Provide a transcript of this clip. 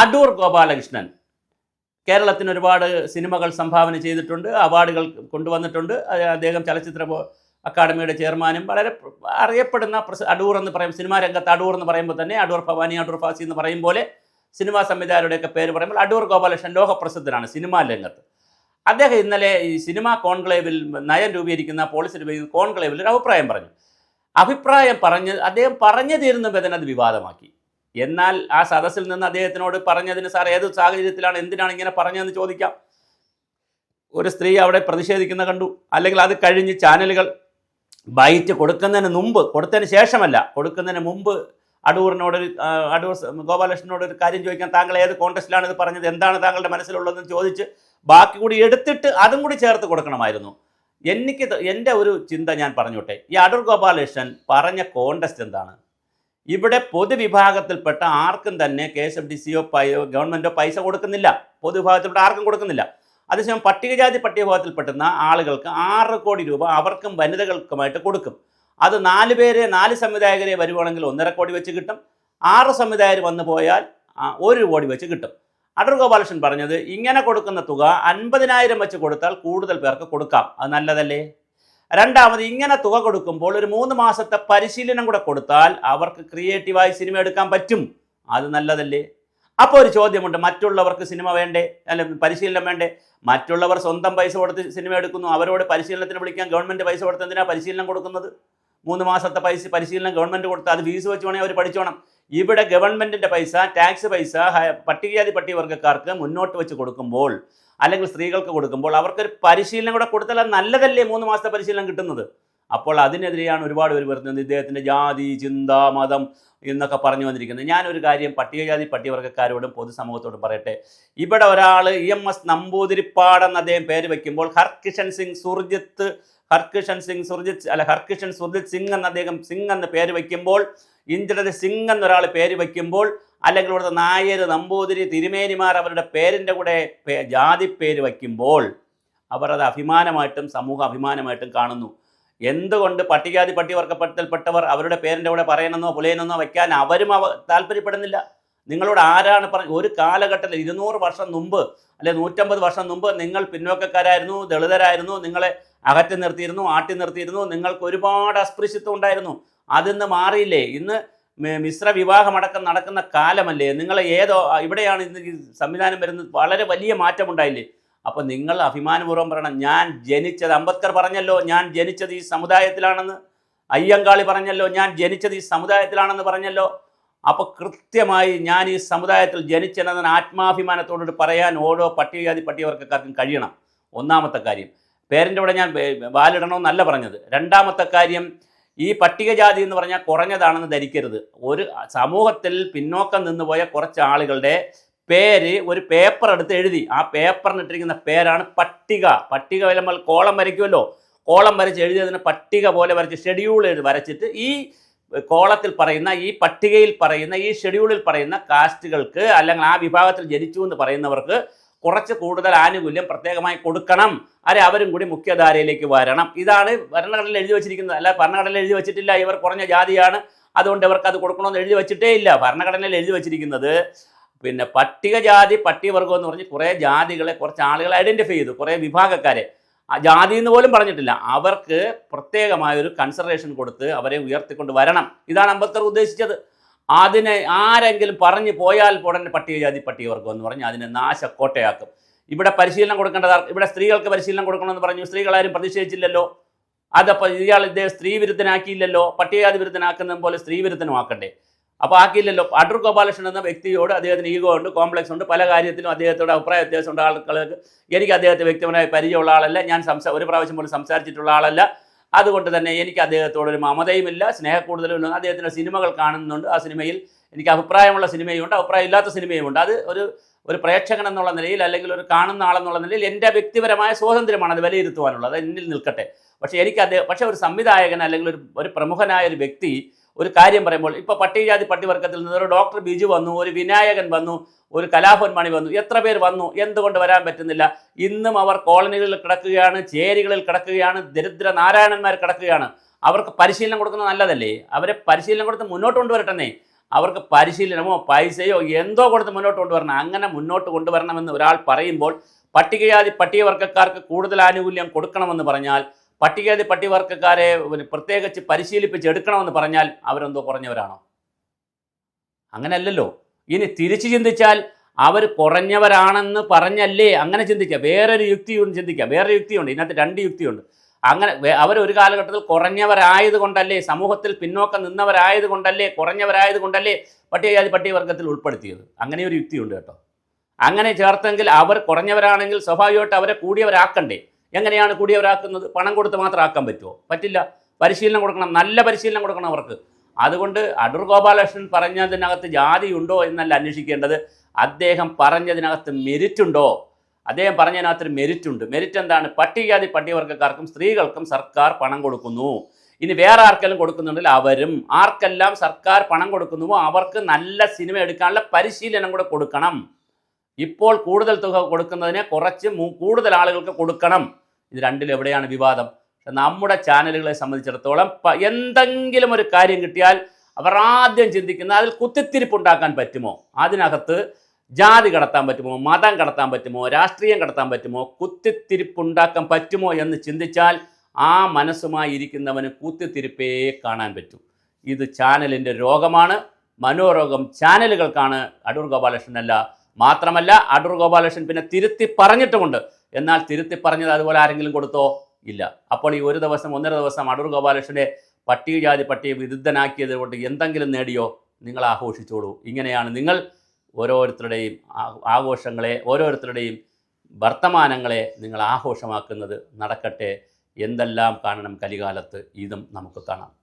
അടൂർ ഗോപാലകൃഷ്ണൻ. കേരളത്തിന് ഒരുപാട് സിനിമകൾ സംഭാവന ചെയ്തിട്ടുണ്ട് അവാർഡുകൾ കൊണ്ടുവന്നിട്ടുണ്ട്. അദ്ദേഹം ചലച്ചിത്ര അക്കാദമിയുടെ ചെയർമാനും. വളരെ അറിയപ്പെടുന്ന അടൂർ എന്ന് പറയും സിനിമാ രംഗത്ത് അടൂർ എന്ന് പറയുമ്പോൾ തന്നെ അടൂർ ഭവാനി അടൂർ ഫാസി എന്ന് പറയും പോലെ സിനിമാ സംവിധായകരുടെയൊക്കെ പേര് പറയുമ്പോൾ അടൂർ ഗോപാലകൃഷ്ണൻ ലോകപ്രസിദ്ധനാണ് സിനിമാ രംഗത്ത്. അദ്ദേഹം ഇന്നലെ ഈ സിനിമാ കോൺക്ലേവിൽ നയം രൂപീകരിക്കുന്ന പോളിസി രൂപീകരിക്കുന്ന കോൺക്ലേവിൽ ഒരു അഭിപ്രായം പറഞ്ഞു. അഭിപ്രായം പറഞ്ഞ് അദ്ദേഹം പറഞ്ഞു തീരുന്ന ബദൻ അത് വിവാദമാക്കി. എന്നാൽ ആ സദസ്സിൽ നിന്ന് അദ്ദേഹത്തിനോട് പറഞ്ഞതിന് സാർ ഏത് സാഹചര്യത്തിലാണ് എന്തിനാണ് ഇങ്ങനെ പറഞ്ഞതെന്ന് ചോദിക്കാം. ഒരു സ്ത്രീ അവിടെ പ്രതിഷേധിക്കുന്ന കണ്ടു. അല്ലെങ്കിൽ അത് കഴിഞ്ഞ് ചാനലുകൾ ബൈറ്റ് കൊടുക്കുന്നതിന് മുമ്പ് കൊടുത്തതിന് ശേഷമല്ല കൊടുക്കുന്നതിന് മുമ്പ് അടൂറിനോട് ഒരു, ആ, അടൂർ ഗോപാലകൃഷ്ണനോട് ഒരു കാര്യം ചോദിക്കാൻ താങ്കൾ ഏത് കോൺടസ്റ്റിലാണ് ഇത് പറഞ്ഞത് എന്താണ് താങ്കളുടെ മനസ്സിലുള്ളതെന്ന് ചോദിച്ച് ബാക്കി കൂടി എടുത്തിട്ട് അതും കൂടി ചേർത്ത് കൊടുക്കണമായിരുന്നു. എനിക്ക് എന്റെ ഒരു ചിന്ത ഞാൻ പറഞ്ഞോട്ടെ. ഈ അടൂർ ഗോപാലകൃഷ്ണൻ പറഞ്ഞ കോണ്ടസ്റ്റ് എന്താണ്? ഇവിടെ പൊതുവിഭാഗത്തിൽപ്പെട്ട ആർക്കും തന്നെ കെ എസ് എഫ് ഡി സിയോ ഗവൺമെന്റോ പൈസ കൊടുക്കുന്നില്ല. പൊതുവിഭാഗത്തിൽപ്പെട്ട ആർക്കും കൊടുക്കുന്നില്ല. അതേസമയം പട്ടികജാതി പട്ടികവിഭാഗത്തിൽപ്പെടുന്ന ആളുകൾക്ക് ആറ് കോടി രൂപ അവർക്കും വനിതകൾക്കുമായിട്ട് കൊടുക്കും. അത് നാല് പേരെ നാല് സംവിധായകരെ വരുവാണെങ്കിൽ ഒന്നര കോടി വെച്ച് കിട്ടും. ആറ് സംവിധായകർ വന്നു പോയാൽ ഒരു കോടി വെച്ച് കിട്ടും. അടൂർ ഗോപാലകൃഷ്ണൻ പറഞ്ഞത് ഇങ്ങനെ കൊടുക്കുന്ന തുക അൻപതിനായിരം വെച്ച് കൊടുത്താൽ കൂടുതൽ പേർക്ക് കൊടുക്കാം. അത് നല്ലതല്ലേ? രണ്ടാമത് ഇങ്ങനെ തുക കൊടുക്കുമ്പോൾ ഒരു മൂന്ന് മാസത്തെ പരിശീലനം കൂടെ കൊടുത്താൽ അവർക്ക് ക്രിയേറ്റീവായി സിനിമ എടുക്കാൻ പറ്റും. അത് നല്ലതല്ലേ? അപ്പോൾ ഒരു ചോദ്യമുണ്ട്. മറ്റുള്ളവർക്ക് സിനിമ വേണ്ടേ? അല്ല പരിശീലനം വേണ്ടേ? മറ്റുള്ളവർ സ്വന്തം പൈസ കൊടുത്ത് സിനിമ എടുക്കുന്നു. അവരോട് പരിശീലനത്തിന് വിളിക്കാൻ ഗവൺമെന്റ് പൈസ കൊടുത്ത് എന്തിനാണ് പരിശീലനം കൊടുക്കുന്നത്? മൂന്ന് മാസത്തെ പൈസ പരിശീലനം ഗവൺമെന്റ് കൊടുത്താൽ അത് ഫീസ് വെച്ച് വേണമെങ്കിൽ അവർ പഠിച്ചോണം. ഇവിടെ ഗവൺമെന്റിന്റെ പൈസ ടാക്സ് പൈസ പട്ടികജാതി പട്ടികവർഗക്കാർക്ക് മുന്നോട്ട് വെച്ച് കൊടുക്കുമ്പോൾ അല്ലെങ്കിൽ സ്ത്രീകൾക്ക് കൊടുക്കുമ്പോൾ അവർക്കൊരു പരിശീലനം കൂടെ കൊടുത്താൽ നല്ലതല്ലേ മൂന്ന് മാസത്തെ പരിശീലനം കിട്ടുന്നത്? അപ്പോൾ അതിനെതിരെയാണ് ഒരുപാട് പേര് വരുന്നത് ഇദ്ദേഹത്തിന്റെ ജാതി ചിന്ത മതം എന്നൊക്കെ പറഞ്ഞു വന്നിരിക്കുന്നത്. ഞാനൊരു കാര്യം പട്ടികജാതി പട്ടികവർഗക്കാരോടും പൊതുസമൂഹത്തോടും പറയട്ടെ. ഇവിടെ ഒരാൾ ഇ എം എസ് നമ്പൂതിരിപ്പാടെന്ന് അദ്ദേഹം പേര് വയ്ക്കുമ്പോൾ ഹർകിഷൻ സിംഗ് സുർജിത്ത് ഹർകിഷൻ സിംഗ് സുർജിത് അല്ല ഹർകിഷൻ സുർജിത് സിംഗ് എന്ന് അദ്ദേഹം സിംഗ് എന്ന് പേര് വയ്ക്കുമ്പോൾ ഇന്ദ്രജിത് സിംഗ് എന്നൊരാൾ പേര് വയ്ക്കുമ്പോൾ അല്ലെങ്കിൽ ഇവിടുത്തെ നായർ നമ്പൂതിരി തിരുമേനിമാർ അവരുടെ പേരിന്റെ കൂടെ ജാതി പേര് വയ്ക്കുമ്പോൾ അവർ അത് അഭിമാനമായിട്ടും സമൂഹ അഭിമാനമായിട്ടും കാണുന്നു. എന്തുകൊണ്ട് പട്ടികജാതി പട്ടികവർഗപ്പെടുത്തൽപ്പെട്ടവർ അവരുടെ പേരിന്റെ കൂടെ പറയണമെന്നോ പുലയനെന്നോ വയ്ക്കാൻ അവരും അവ താല്പര്യപ്പെടുന്നില്ല? നിങ്ങളോട് ആരാണ് പറഞ്ഞ ഒരു കാലഘട്ടത്തിൽ ഇരുന്നൂറ് വർഷം മുമ്പ് അല്ലെ നൂറ്റമ്പത് വർഷം മുമ്പ് നിങ്ങൾ പിന്നോക്കക്കാരായിരുന്നു ദളിതരായിരുന്നു നിങ്ങളെ അകറ്റി നിർത്തിയിരുന്നു ആട്ടി നിർത്തിയിരുന്നു. നിങ്ങൾക്ക് ഒരുപാട് അസ്പൃശ്യത്വം ഉണ്ടായിരുന്നു. അതിന്ന് മാറിയില്ലേ? ഇന്ന് മിശ്ര വിവാഹമടക്കം നടക്കുന്ന കാലമല്ലേ? നിങ്ങൾ ഏതോ ഇവിടെയാണ് ഇന്ന് സംവിധാനം വരുന്നത്. വളരെ വലിയ മാറ്റമുണ്ടായില്ലേ അപ്പോൾ നിങ്ങൾ അഭിമാനപൂർവം പറയണം ഞാൻ ജനിച്ചത് അംബേദ്കർ പറഞ്ഞല്ലോ ഞാൻ ജനിച്ചത് ഈ സമുദായത്തിലാണെന്ന്. അയ്യങ്കാളി പറഞ്ഞല്ലോ ഞാൻ ജനിച്ചത് ഈ സമുദായത്തിലാണെന്ന് പറഞ്ഞല്ലോ. അപ്പോൾ കൃത്യമായി ഞാൻ ഈ സമുദായത്തിൽ ജനിച്ചെന്നതിന് ആത്മാഭിമാനത്തോടുകൂടി പറയാൻ ഓരോ പട്ടികജാതി പട്ടികവർക്കാർക്കും കഴിയണം. ഒന്നാമത്തെ കാര്യം. പേരന്റെ കൂടെ ഞാൻ വാലിടണമെന്നല്ല പറഞ്ഞത്. രണ്ടാമത്തെ കാര്യം ഈ പട്ടികജാതി എന്ന് പറഞ്ഞാൽ കുറഞ്ഞതാണെന്ന് ധരിക്കരുത്. ഒരു സമൂഹത്തിൽ പിന്നോക്കം നിന്നുപോയ കുറച്ച് ആളുകളുടെ പേര് ഒരു പേപ്പർ എടുത്ത് എഴുതി. ആ പേപ്പറിനിട്ടിരിക്കുന്ന പേരാണ് പട്ടിക. പട്ടിക വരുമ്പോൾ കോളം വരയ്ക്കുമല്ലോ. കോളം വരച്ച് എഴുതിയതിന് പട്ടിക പോലെ വരച്ച് ഷെഡ്യൂൾ വരച്ചിട്ട് ഈ കോളത്തിൽ പറയുന്ന ഈ പട്ടികയിൽ പറയുന്ന ഈ ഷെഡ്യൂളിൽ പറയുന്ന കാസ്റ്റുകൾക്ക് അല്ലെങ്കിൽ ആ വിഭാഗത്തിൽ ജനിച്ചു എന്ന് പറയുന്നവർക്ക് കുറച്ച് കൂടുതൽ ആനുകൂല്യം പ്രത്യേകമായി കൊടുക്കണം. അരെ അവരും കൂടി മുഖ്യധാരയിലേക്ക് വരണം. ഇതാണ് ഭരണഘടനയിൽ എഴുതി വെച്ചിരിക്കുന്നത്. അല്ല ഭരണഘടനയിൽ എഴുതി വെച്ചിട്ടില്ല. ഇവർ കുറഞ്ഞ ജാതിയാണ്. അതുകൊണ്ട് ഇവർക്ക് അത് കൊടുക്കണമെന്ന് എഴുതി വെച്ചിട്ടേ ഇല്ല. ഭരണഘടനയിൽ എഴുതി വെച്ചിരിക്കുന്നത് പിന്നെ പട്ടികജാതി പട്ടികവർഗം എന്ന് പറഞ്ഞ് കുറേ ജാതികളെ കുറച്ച് ആളുകളെ ഐഡന്റിഫൈ ചെയ്തു. കുറേ വിഭാഗക്കാരെ. ജാതി എന്ന് പോലും പറഞ്ഞിട്ടില്ല. അവർക്ക് പ്രത്യേകമായ ഒരു കൺസിഡറേഷൻ കൊടുത്ത് അവരെ ഉയർത്തിക്കൊണ്ട് വരണം. ഇതാണ് അംബേദ്കർ ഉദ്ദേശിച്ചത്. അതിനെ ആരെങ്കിലും പറഞ്ഞു പോയാൽ ഉടനെ പട്ടികജാതി പട്ടികവർഗം എന്ന് പറഞ്ഞ് അതിനെ നാശക്കോട്ടയാക്കും. ഇവിടെ പരിശീലനം കൊടുക്കേണ്ടത് ഇവിടെ സ്ത്രീകൾക്ക് പരിശീലനം കൊടുക്കണമെന്ന് പറഞ്ഞു. സ്ത്രീകളാരും പ്രതിഷേധിച്ചില്ലല്ലോ. അതപ്പോൾ ഇയാൾ ഇദ്ദേഹം സ്ത്രീ വിരുദ്ധനാക്കിയില്ലല്ലോ. പട്ടികജാതി വിരുദ്ധനാക്കുന്ന പോലെ സ്ത്രീ വിരുദ്ധനും ആക്കണ്ടേ. അപ്പോൾ ആക്കിയില്ലല്ലോ. അടൂർ ഗോപാലകൃഷ്ണൻ എന്ന വ്യക്തിയോട് അദ്ദേഹത്തിന് ഈഗോ ഉണ്ട് കോംപ്ലക്സ് ഉണ്ട്. പല കാര്യത്തിലും അദ്ദേഹത്തോട് അഭിപ്രായ വ്യത്യാസമുണ്ട്. ആളുകൾക്ക് എനിക്ക് അദ്ദേഹത്തെ വ്യക്തിപരമായി പരിചയമുള്ള ആളല്ല. ഞാൻ സംസാ ഒരു പ്രാവശ്യം പോലും സംസാരിച്ചിട്ടുള്ള ആളല്ല. അതുകൊണ്ട് തന്നെ എനിക്ക് അദ്ദേഹത്തോട് ഒരു മമതയുമില്ല സ്നേഹക്കൂടുതലും അദ്ദേഹത്തിന്റെ സിനിമകൾ കാണുന്നുണ്ട്. ആ സിനിമയിൽ എനിക്ക് അഭിപ്രായമുള്ള സിനിമയുണ്ട് അഭിപ്രായം ഇല്ലാത്ത സിനിമയുമുണ്ട്. അത് ഒരു ഒരു പ്രേക്ഷകൻ എന്നുള്ള നിലയിൽ അല്ലെങ്കിൽ ഒരു കാണുന്ന ആളെന്നുള്ള നിലയിൽ എന്റെ വ്യക്തിപരമായ സ്വാതന്ത്ര്യമാണ് അത് വിലയിരുത്തുവാനുള്ളത്. അത് എന്നിൽ നിൽക്കട്ടെ. പക്ഷേ എനിക്ക് അദ്ദേഹം പക്ഷേ ഒരു സംവിധായകൻ അല്ലെങ്കിൽ ഒരു ഒരു പ്രമുഖനായ ഒരു വ്യക്തി ഒരു കാര്യം പറയുമ്പോൾ ഇപ്പോൾ പട്ടികജാതി പട്ടിവർഗത്തിൽ നിന്ന് ഒരു ഡോക്ടർ ബിജു വന്നു ഒരു വിനായകൻ വന്നു ഒരു കലാഭവൻ മണി വന്നു എത്ര പേർ വന്നു എന്തുകൊണ്ട് വരാൻ പറ്റുന്നില്ല? ഇന്നും അവർ കോളനികളിൽ കിടക്കുകയാണ് ചേരികളിൽ കിടക്കുകയാണ് ദരിദ്ര നാരായണന്മാർ കിടക്കുകയാണ്. അവർക്ക് പരിശീലനം കൊടുക്കുന്നത് നല്ലതല്ലേ? അവരെ പരിശീലനം കൊടുത്ത് മുന്നോട്ട് കൊണ്ടുവരട്ടെന്നേ. അവർക്ക് പരിശീലനമോ പൈസയോ എന്തോ കൊടുത്ത് മുന്നോട്ട് കൊണ്ടുവരണം. അങ്ങനെ മുന്നോട്ട് കൊണ്ടുവരണമെന്ന് ഒരാൾ പറയുമ്പോൾ പട്ടികജാതി പട്ടികവർഗക്കാർക്ക് കൂടുതൽ ആനുകൂല്യം കൊടുക്കണമെന്ന് പറഞ്ഞാൽ പട്ടികജാതി പട്ടിവർഗക്കാരെ പ്രത്യേകിച്ച് പരിശീലിപ്പിച്ച് എടുക്കണമെന്ന് പറഞ്ഞാൽ അവരെന്തോ കുറഞ്ഞവരാണോ? അങ്ങനെയല്ലല്ലോ. ഇനി തിരിച്ചു ചിന്തിച്ചാൽ അവർ കുറഞ്ഞവരാണെന്ന് പറഞ്ഞല്ലേ അങ്ങനെ ചിന്തിക്കുക വേറൊരു യുക്തിയുണ്ട് ചിന്തിക്കുക വേറൊരു യുക്തിയുണ്ട്. ഇതിനകത്ത് രണ്ട് യുക്തിയുണ്ട്. അങ്ങനെ അവർ ഒരു കാലഘട്ടത്തിൽ കുറഞ്ഞവരായത് കൊണ്ടല്ലേ സമൂഹത്തിൽ പിന്നോക്കം നിന്നവരായത് കൊണ്ടല്ലേ കുറഞ്ഞവരായത് കൊണ്ടല്ലേ പട്ടികജാതി പട്ടികവർഗത്തിൽ ഉൾപ്പെടുത്തിയത്? അങ്ങനെ ഒരു യുക്തിയുണ്ട് കേട്ടോ. അങ്ങനെ ചേർത്തെങ്കിൽ അവർ കുറഞ്ഞവരാണെങ്കിൽ സ്വാഭാവികമായിട്ട് അവരെ കൂടിയവരാക്കണ്ടേ. എങ്ങനെയാണ് കൂടിയവരാക്കുന്നത്? പണം കൊടുത്ത് മാത്രം ആക്കാൻ പറ്റുമോ പറ്റില്ല. പരിശീലനം കൊടുക്കണം. നല്ല പരിശീലനം കൊടുക്കണം അവർക്ക്. അതുകൊണ്ട് അടൂർ ഗോപാലകൃഷ്ണൻ പറഞ്ഞതിനകത്ത് ജാതി ഉണ്ടോ എന്നല്ല അന്വേഷിക്കേണ്ടത്. അദ്ദേഹം പറഞ്ഞതിനകത്ത് മെരിറ്റ് ഉണ്ടോ അദ്ദേഹം പറഞ്ഞതിനകത്തൊരു മെരിറ്റ് ഉണ്ട് മെരിറ്റ് എന്താണ്? പട്ടികജാതി പട്ടികവർഗക്കാർക്കും സ്ത്രീകൾക്കും സർക്കാർ പണം കൊടുക്കുന്നു. ഇനി വേറെ ആർക്കെല്ലാം കൊടുക്കുന്നുണ്ടെങ്കിൽ അവരും. ആർക്കെല്ലാം സർക്കാർ പണം കൊടുക്കുന്നുവോ അവർക്ക് നല്ല സിനിമ എടുക്കാനുള്ള പരിശീലനം കൂടെ കൊടുക്കണം. ഇപ്പോൾ കൂടുതൽ തുക കൊടുക്കുന്നതിനെ കുറച്ച് കൂടുതൽ ആളുകൾക്ക് കൊടുക്കണം. ഇത് രണ്ടിലും എവിടെയാണ് വിവാദം? നമ്മുടെ ചാനലുകളെ സംബന്ധിച്ചിടത്തോളം എന്തെങ്കിലും ഒരു കാര്യം കിട്ടിയാൽ അവർ ആദ്യം ചിന്തിക്കുന്ന അതിൽ കുത്തിത്തിരിപ്പുണ്ടാക്കാൻ പറ്റുമോ? അതിനകത്ത് ജാതി കടത്താൻ പറ്റുമോ? മതം കടത്താൻ പറ്റുമോ? രാഷ്ട്രീയം കടത്താൻ പറ്റുമോ? കുത്തിത്തിരിപ്പുണ്ടാക്കാൻ പറ്റുമോ എന്ന് ചിന്തിച്ചാൽ ആ മനസ്സുമായി ഇരിക്കുന്നവന് കുത്തിത്തിരിപ്പേ കാണാൻ പറ്റും. ഇത് ചാനലിന്റെ രോഗമാണ്. മനോരോഗം ചാനലുകൾക്കാണ് അടൂർ ഗോപാലകൃഷ്ണനല്ല. മാത്രമല്ല അടൂർ ഗോപാലകൃഷ്ണൻ പിന്നെ തിരുത്തി പറഞ്ഞിട്ടുമുണ്ട്. എന്നാൽ തിരുത്തി പറഞ്ഞത് അതുപോലെ ആരെങ്കിലും കൊടുത്തോ? ഇല്ല. അപ്പോൾ ഈ ഒരു ദിവസം ഒന്നര ദിവസം അടൂർ ഗോപാലകൃഷ്ണനെ പട്ടികജാതി പട്ടിക വിരുദ്ധനാക്കിയത് കൊണ്ട് എന്തെങ്കിലും നേടിയോ? നിങ്ങൾ ആഘോഷിച്ചോളൂ. ഇങ്ങനെയാണ് നിങ്ങൾ ഓരോരുത്തരുടെയും ആഘോഷങ്ങളെ ഓരോരുത്തരുടെയും വർത്തമാനങ്ങളെ നിങ്ങൾ ആഘോഷമാക്കുന്നത്. നടക്കട്ടെ. എന്തെല്ലാം കാണണം കലികാലത്ത്? ഇതും നമുക്ക് കാണാം.